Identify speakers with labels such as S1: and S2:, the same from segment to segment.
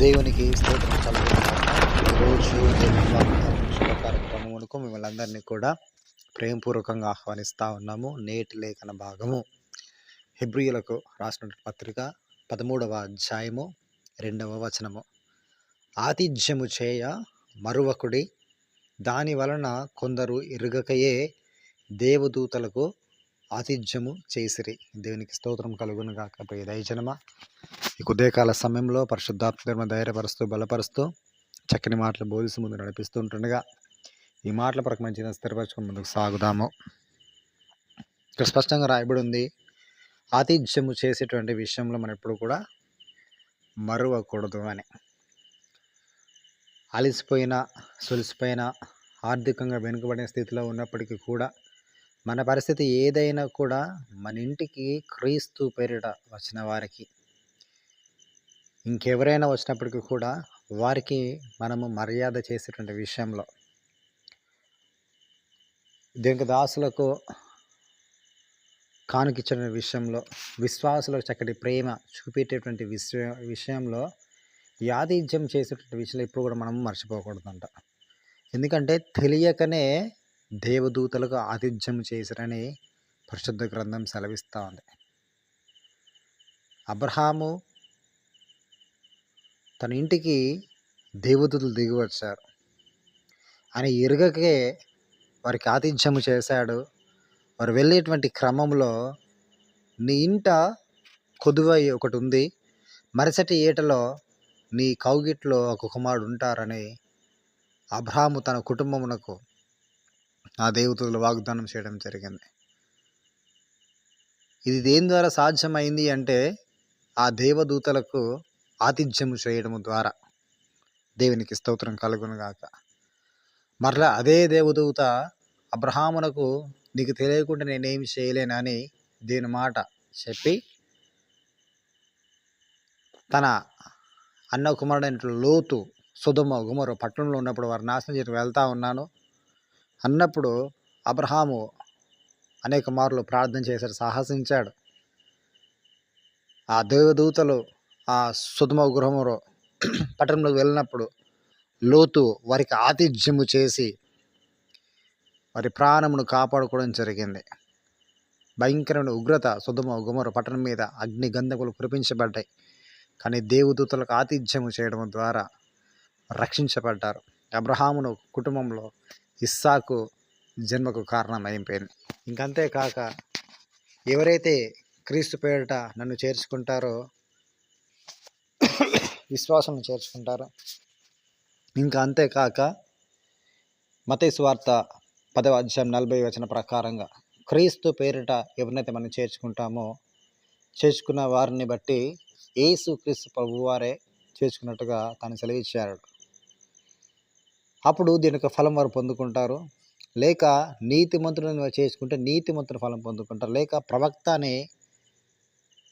S1: దేవునికి స్తోత్రం కలుగుతున్నాను ఈరోజు శుభ కార్యక్రమమునకు మిమ్మల్ని అందరినీ కూడా ప్రేమపూర్వకంగా ఆహ్వానిస్తూ ఉన్నాము. నేటి లేఖన భాగము. హిబ్రియులకు రాసిన పత్రిక పదమూడవ అధ్యాయము రెండవ వచనము. ఆతిథ్యము చేయ మరువకుడి దాని వలన కొందరు ఇరుగకయే దేవదూతలకు ఆతిథ్యము చేసిరి. దేవునికి స్తోత్రం కలుగును కాకపోయే ప్రియ దయజనమ ఈ ఉదయకాల సమయంలో పరిశుద్ధాత్మ ధైర్యపరుస్తూ బలపరుస్తూ చక్కని మాటలు బోధిస్తూ ముందు నడిపిస్తూ ఉంటుండగా ఈ మాటల పరకు మంచిగా స్థిరపరచుకుని ముందుకు సాగుదాము. ఇక్కడ స్పష్టంగా రాయబడి ఉంది ఆతిథ్యము చేసేటువంటి విషయంలో మనం ఎప్పుడు కూడా మరువకూడదు అని. అలిసిపోయిన సొలిసిపోయిన ఆర్థికంగా వెనుకబడిన స్థితిలో ఉన్నప్పటికీ కూడా మన పరిస్థితి ఏదైనా కూడా మన ఇంటికి క్రీస్తు పేరిట వచ్చిన వారికి ఇంకెవరైనా వచ్చినప్పటికీ కూడా వారికి మనము మర్యాద చేసేటువంటి విషయంలో దీనికి దాసులకు కానుకిచ్చిన విషయంలో విశ్వాసులకు చక్కటి ప్రేమ చూపేటటువంటి విషయ విషయంలో యాదీజ్యం చేసేటువంటి విషయంలో ఇప్పుడు కూడా మనం మర్చిపోకూడదంట. ఎందుకంటే తెలియకనే దేవదూతలకు ఆతిథ్యం చేసిరని పరిశుద్ధ గ్రంథం సెలవిస్తూ ఉంది. అబ్రహాము తన ఇంటికి దేవదూతలు దిగి వచ్చారు అని ఎరుగకే వారికి ఆతిథ్యము చేశాడు. వారు వెళ్ళేటువంటి క్రమంలో నీ ఇంట కొదువై ఒకటి ఉంది. మరుసటి ఏటలో నీ కౌగిట్లో ఒక కుమారుడు ఉంటారని అబ్రాహము తన కుటుంబమునకు ఆ దేవతలు వాగ్దానం చేయడం జరిగింది. ఇది దేని ద్వారా సాధ్యమైంది అంటే ఆ దేవదూతలకు ఆతిథ్యము చేయడము ద్వారా దేవునికి స్తోత్రం కలుగునుగాక. మరలా అదే దేవదూత అబ్రహామునకు నీకు తెలియకుండా నేనేమి చేయలేనని దీని మాట చెప్పి తన అన్న కుమారుడైన లోతు సుధమ గుమరు పట్టణంలో ఉన్నప్పుడు వారు నాశనం చేసి వెళ్తా ఉన్నాను. అన్నప్పుడు అబ్రహాము అనేక మార్లు ప్రార్థన చేశాడు సాహసించాడు. ఆ దేవదూతలు ఆ సుధమ గృహములో పట్టణంలోకి వెళ్ళినప్పుడు లోతు వారికి ఆతిథ్యము చేసి వారి ప్రాణమును కాపాడుకోవడం జరిగింది. భయంకరమైన ఉగ్రత సుధమ గుమర పట్టణం మీద అగ్ని గంధకులు కురిపించబడ్డాయి. కానీ దేవదూతలకు ఆతిథ్యము చేయడం ద్వారా రక్షించబడ్డారు. అబ్రహామును కుటుంబంలో ఇస్సాకు జన్మకు కారణం అయిపోయింది ఇంకంతే ఎవరైతే క్రీస్తు పేరిట నన్ను చేర్చుకుంటారో విశ్వాసం చేర్చుకుంటారు. ఇంకా అంతేకాక మతేశ్వార్త పదవ అధ్యాయం నలభై వచన ప్రకారంగా క్రీస్తు పేరిట ఎవరినైతే మనం చేర్చుకుంటామో చేర్చుకున్న వారిని బట్టి ఏసు క్రీస్తు ప్రభువారే చేర్చుకున్నట్టుగా తను సెలవిచ్చారు. అప్పుడు దీని యొక్క ఫలం వారు పొందుకుంటారు. లేక నీతిమంతులను చేసుకుంటే నీతిమంతుల ఫలం పొందుకుంటారు. లేక ప్రవక్తని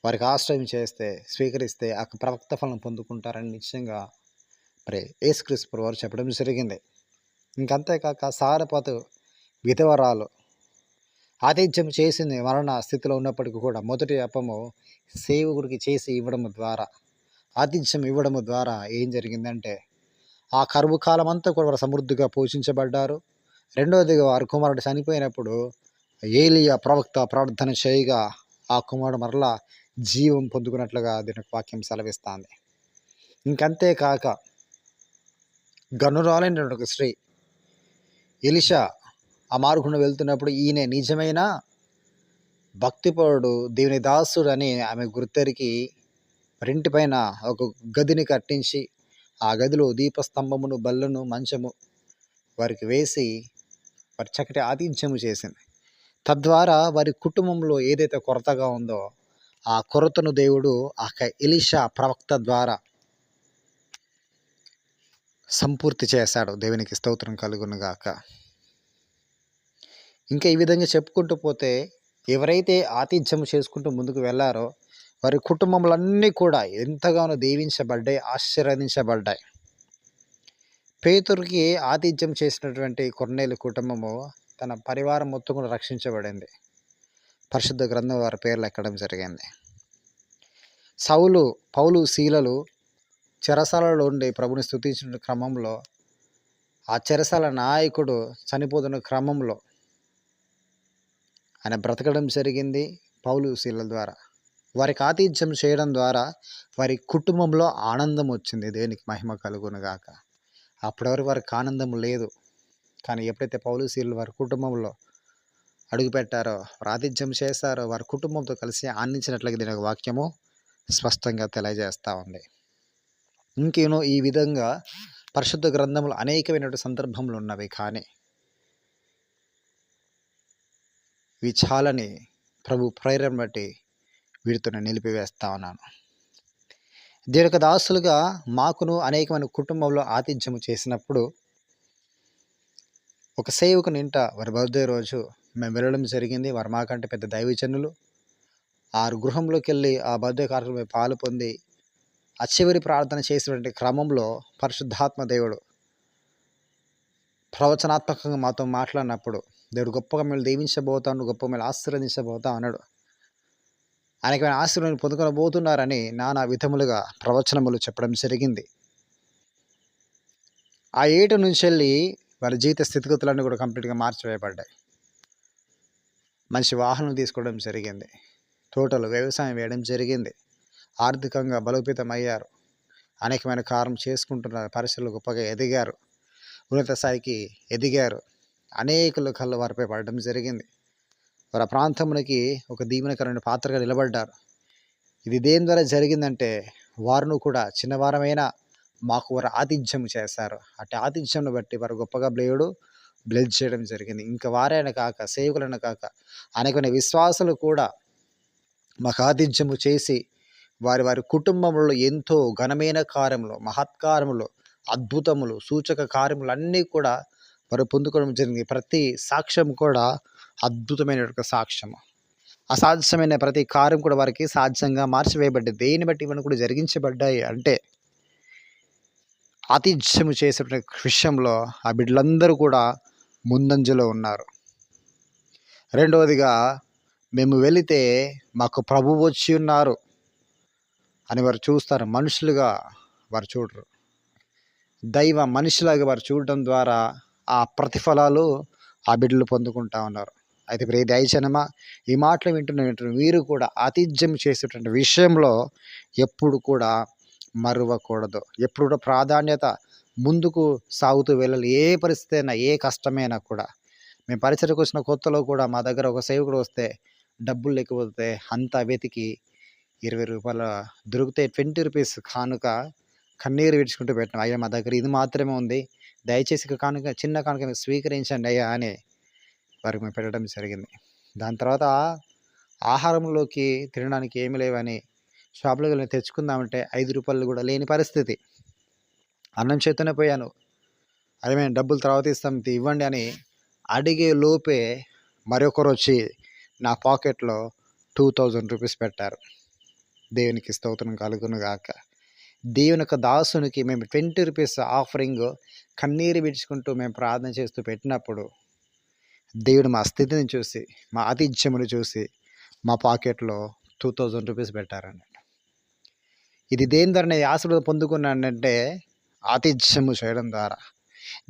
S1: వారికి ఆశ్రయం చేస్తే స్వీకరిస్తే ఆ ప్రవక్త ఫలం పొందుకుంటారని నిశ్చయంగా మరి యేసుక్రీస్తు వారు చెప్పడం జరిగింది. ఇంకంతేకాక సారపాతు విధవరాలు ఆతిథ్యం చేసింది మరణ స్థితిలో ఉన్నప్పటికీ కూడా మొదటి అప్పము సేవకుడికి చేసి ఇవ్వడం ద్వారా ఆతిథ్యం ఇవ్వడం ద్వారా ఏం జరిగిందంటే ఆ కరువు కాలం అంతా కూడా వారు సమృద్ధిగా పోషించబడ్డారు. రెండవదిగా వారు కుమారుడు చనిపోయినప్పుడు ఏలియా ప్రవక్త ప్రార్థన చేయగా ఆ కుమారుడు మరలా జీవం పొందుకున్నట్లుగా దీనికి వాక్యం సెలవిస్తుంది. ఇంకంతేకాక గనురాలైన ఒక స్త్రీ ఎలిషా ఆ మార్గుండా వెళ్తున్నప్పుడు ఈయన నిజమైన భక్తిపరుడు దేవుని దాసుడు అని ఆమె గుర్తెరికి రెంటి పైన ఒక గదిని కట్టించి ఆ గదిలో దీపస్తంభమును బల్లను మంచము వారికి వేసి వారి చక్కటి ఆతిథ్యము చేసింది. తద్వారా వారి కుటుంబంలో ఏదైతే కొరతగా ఉందో ఆ కొరతను దేవుడు ఆ ఎలిషా ప్రవక్త ద్వారా సంపూర్తి చేశాడు. దేవునికి స్తోత్రం కలుగునుగాక ఇంకా ఈ విధంగా చెప్పుకుంటూ పోతే ఎవరైతే ఆతిథ్యం చేసుకుంటూ ముందుకు వెళ్ళారో వారి కుటుంబములన్నీ కూడా ఎంతగానో దీవించబడ్డాయి ఆశీర్వదించబడ్డాయి. పేతురికి ఆతిథ్యం చేసినటువంటి కొన్నేలు కుటుంబము తన పరివారం మొత్తం కూడా రక్షించబడింది. పరిశుద్ధ గ్రంథం వారి పేర్లు ఎక్కడం జరిగింది. సౌలు పౌలు శీలలు చెరసాలలో ఉండి ప్రభుని స్థుతించిన క్రమంలో ఆ చెరసాల నాయకుడు చనిపోతున్న క్రమంలో ఆయన బ్రతకడం జరిగింది పౌలు శీలల ద్వారా. వారికి ఆతిథ్యం చేయడం ద్వారా వారి కుటుంబంలో ఆనందం వచ్చింది. దేనికి మహిమ కలుగును గాక. అప్పటి వారికి ఆనందం లేదు. కానీ ఎప్పుడైతే పౌలు శీలు వారి కుటుంబంలో అడుగుపెట్టారో ప్రాతిధ్యం చేశారో వారి కుటుంబంతో కలిసి ఆనందించినట్లుగా దీని ఒక వాక్యము స్పష్టంగా తెలియజేస్తూ ఉంది. ఇంకేనో ఈ విధంగా పరిశుద్ధ గ్రంథములు అనేకమైనటువంటి సందర్భములు ఉన్నవి కానీ ఇవి చాలని ప్రభు ప్రేరణ బట్టి వీటితో నేను నిలిపివేస్తా ఉన్నాను. దీని యొక్క దాసులుగా మాకును అనేకమైన కుటుంబంలో ఆతిథ్యము చేసినప్పుడు ఒక సేవకుని ఇంట వారి బర్త్డే రోజు మేము వెళ్ళడం జరిగింది. వారు మాకంటే పెద్ద దైవజనులు. ఆరు గృహంలోకి వెళ్ళి ఆ బర్త్డే కార్యక్రమం పాలు పొంది ఆ చివరి ప్రార్థన చేసినటువంటి క్రమంలో పరిశుద్ధాత్మ దేవుడు ప్రవచనాత్మకంగా మాతో మాట్లాడినప్పుడు దేవుడు గొప్పగా మేము దీవించబోతాను గొప్ప మేము ఆశీర్వదించబోతా అన్నాడు. అనేకమైన ఆశీర్వాదం పొందుకొనబోతున్నారని నానా విధములుగా ప్రవచనములు చెప్పడం జరిగింది. ఆ ఏటు నుంచి వెళ్ళి వారి జీవిత స్థితిగతులన్నీ కూడా కంప్లీట్గా మార్చివేయబడ్డాయి. మంచి వాహనం తీసుకోవడం జరిగింది. తోటలు వ్యవసాయం వేయడం జరిగింది. ఆర్థికంగా బలోపేతం అయ్యారు అనేకమైన కారం చేసుకుంటున్నారు పరిస్థితులు గొప్పగా ఎదిగారు. ఉన్నత స్థాయికి ఎదిగారు. అనేకుల కళ్ళు వారిపై పడడం జరిగింది. వారి ప్రాంతమునికి ఒక దీవెనకరమైన పాత్రగా నిలబడ్డారు. ఇది దేని ద్వారా జరిగిందంటే వారును కూడా చిన్నవారమైనా మాకు వారు ఆతిథ్యం చేశారు. అటు ఆతిథ్యంను బట్టి వారు గొప్పగా బ్లేయుడు బ్లెడ్ చేయడం జరిగింది. ఇంకా వారైనా కాక సేవకులను కాక అనేకమైన విశ్వాసులు కూడా మాకు చేసి వారి వారి కుటుంబంలో ఎంతో ఘనమైన కార్యములు మహత్కారములు అద్భుతములు సూచక కార్యములు అన్నీ కూడా వారు పొందుకోవడం జరిగింది. ప్రతి సాక్ష్యం కూడా అద్భుతమైన ఒక సాక్ష్యము అసాధ్యమైన ప్రతి కార్యం కూడా వారికి సాధ్యంగా మార్చివేయబడ్డది దేని బట్టి ఇవన్నీ కూడా జరిగించబడ్డాయి అంటే ఆతిథ్యము చేసే విషయంలో ఆ బిడ్డలందరూ కూడా ముందంజలో ఉన్నారు. రెండవదిగా మేము వెళితే మాకు ప్రభు వచ్చి ఉన్నారు అని వారు చూస్తారు. మనుషులుగా వారు చూడరు. దైవ మనుషులాగా వారు చూడటం ద్వారా ఆ ప్రతిఫలాలు ఆ బిడ్డలు పొందుకుంటా ఉన్నారు. అయితే ప్రియ దయచనమా ఈ మాటలు వింటున్న వింటున్న వీరు కూడా ఆతిథ్యం చేసేటువంటి విషయంలో ఎప్పుడు కూడా మరువకూడదు. ఎప్పుడు కూడా ప్రాధాన్యత ముందుకు సాగుతూ వెళ్ళాలి. ఏ పరిస్థితి అయినా ఏ కష్టమైనా కూడా. మేము పరిచయకు వచ్చిన కొత్తలో కూడా మా దగ్గర ఒక సేవకుడు వస్తే డబ్బులు లేకపోతే అంతా వెతికి ఇరవై రూపాయల దొరికితే ట్వంటీ రూపీస్ కానుక కన్నీరు విడుచుకుంటూ పెట్టినాం. అయ్యా మా దగ్గర ఇది మాత్రమే ఉంది. దయచేసి కానుక చిన్న కానుక మీరు స్వీకరించండి అయ్యా అని వారికి మేము పెట్టడం జరిగింది. దాని తర్వాత ఆహారంలోకి తినడానికి ఏమి లేవని షాప్లోకి వెళ్ళి తెచ్చుకుందామంటే ఐదు రూపాయలు కూడా లేని పరిస్థితి. అన్నం చేతనే పోయాను. అది మేము డబ్బులు తర్వాత ఇస్తాం ఇవ్వండి అని అడిగే లోపే మరొకరు వచ్చి నా పాకెట్లో టూ థౌజండ్ రూపీస్ పెట్టారు. దేవునికి స్తోత్రం కలుగును గాక. దేవుని యొక్క దాసునికి మేము ట్వంటీ రూపీస్ ఆఫరింగ్ కన్నీరు విడుచుకుంటూ మేము ప్రార్థన చేస్తూ పెట్టినప్పుడు దేవుడు మా స్థితిని చూసి మా ఆతిథ్యమును చూసి మా పాకెట్లో టూ థౌజండ్ రూపీస్ పెట్టారన్నట్టు. ఇది దేని ద్వారా నేను ఆశీర్వాదం పొందుకున్నానంటే ఆతిథ్యము చేయడం ద్వారా.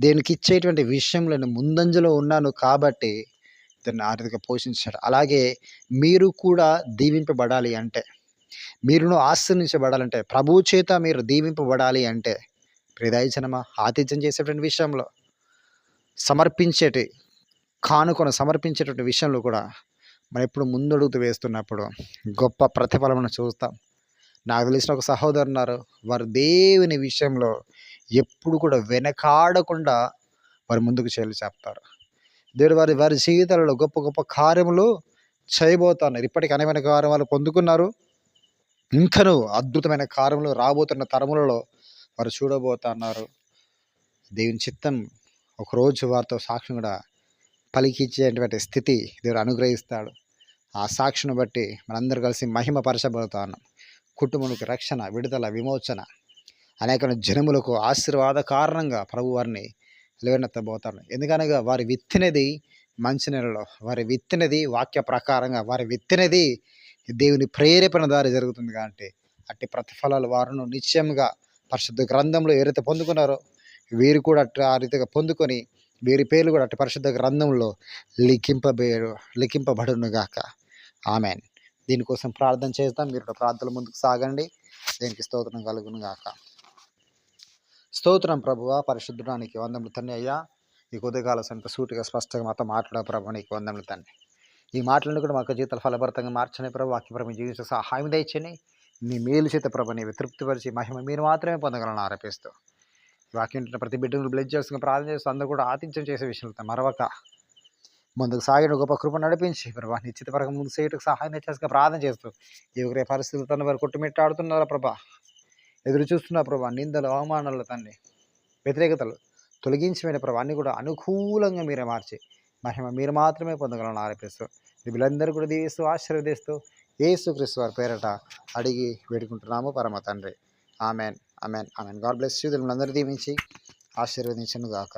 S1: దేనికి ఇచ్చేటువంటి విషయంలో నేను ముందంజలో ఉన్నాను కాబట్టి దాన్ని ఆర్థిక పోషించాడు. అలాగే మీరు కూడా దీవింపబడాలి అంటే మీరును ఆశ్రయించబడాలంటే ప్రభు చేత మీరు దీవింపబడాలి అంటే ప్రిదాయిచనమా ఆతిథ్యం చేసేటువంటి విషయంలో సమర్పించేటి కానుకను సమర్పించేటువంటి విషయంలో కూడా మనం ఎప్పుడు ముందడుగుతూ వేస్తున్నప్పుడు గొప్ప ప్రతిఫలమును చూస్తాం. నాకు తెలిసిన ఒక సహోదరు ఉన్నారు. వారు దేవుని విషయంలో ఎప్పుడు కూడా వెనకాడకుండా వారు ముందుకు చేయాలి చెప్తారు. దేవుడు వారి వారి జీవితాలలో గొప్ప గొప్ప కార్యములు చేయబోతున్నారు. ఇప్పటికీ అనేకమైన కార్యములు పొందుకున్నారు. ఇంకను అద్భుతమైన కార్యములు రాబోతున్న తరములలో వారు చూడబోతున్నారు. దేవుని చిత్తం ఒకరోజు వారితో సాక్ష్యం కూడా పలికిచ్చేటువంటి స్థితి దేవుడు అనుగ్రహిస్తాడు. ఆ సాక్షిని బట్టి మనందరూ కలిసి మహిమ పరచబడుతా ఉన్నాం కుటుంబానికి రక్షణ విడుదల విమోచన. అనేక జనములకు ఆశీర్వాద కారణంగా ప్రభు వారిని లేవనెత్తబోతారు ఎందుకనగా వారి విత్తినది మంచి నెలలో వారి విత్తినది వాక్య ప్రకారంగా వారి విత్తినది దేవుని ప్రేరేపణ ద్వారా జరుగుతుంది కాబట్టి అట్టి ప్రతిఫలాలు వారును నిశ్చయంగా పరిశుద్ధ గ్రంథంలో ఏ పొందుకున్నారో వీరు కూడా అట్టు ఆ రీతిగా పొందుకొని వీరి పేర్లు కూడా అటు పరిశుద్ధ గ్రంథంలో లిఖింపబే లిఖింపబడునుగాక. ఆమెన్. దీనికోసం ప్రార్థన చేద్దాం. మీరు ప్రార్థన ముందుకు సాగండి. దీనికి స్తోత్రం కలుగును గాక. స్తోత్రం ప్రభువ పరిశుద్ధడానికి వందములు తండ్రి అయ్యా. ఈ కొద్దిగాల సంత సూటిగా స్పష్టంగా మాతో మాట్లాడే ప్రభు నీకు వందములు తండ్రి ఈ మాటలను కూడా మాకు జీవితాలు ఫలభరితంగా మార్చని ప్రభు వాక్యప్రభు జీవించే సహాయం దయచని నీ మేలు చేత ప్రభు తృప్తిపరిచి మహిమ మీరు మాత్రమే పొందగలను ఆరోపిస్తూ. వాక్యం ప్రతి బిడ్డను బ్లెడ్ చేసుకుని ప్రార్థన చేస్తూ అందరూ కూడా ఆతిథ్యం చేసే విషయంలో మరొక ముందుకు సాగిన గొప్ప కృప నడిపించి ప్రభా నిశ్చిత పరంగా ముందు సేటుకు సహాయం చేసుకుని ప్రార్థన చేస్తూ ఎవరే పరిస్థితులు తన వారు కొట్టుమిట్టాడుతున్నారా ప్రభా. ఎదురు చూస్తున్నా ప్రభా నిందలు అవమానాలు తండ్రి వ్యతిరేకతలు తొలగించమైన ప్రభా అన్ని కూడా అనుకూలంగా మీరే మార్చి మహిమ మీరు మాత్రమే పొందగలను ఆరోపిస్తూ వీళ్ళందరూ కూడా దీవిస్తూ ఆశీర్వదిస్తూ ఏసు క్రీస్తు వారి పేరట అడిగి వేడుకుంటున్నాము. పరమ తండ్రి. Amen amen amen. God bless you. అందరూ దీవించి ఆశీర్వదించను గాక.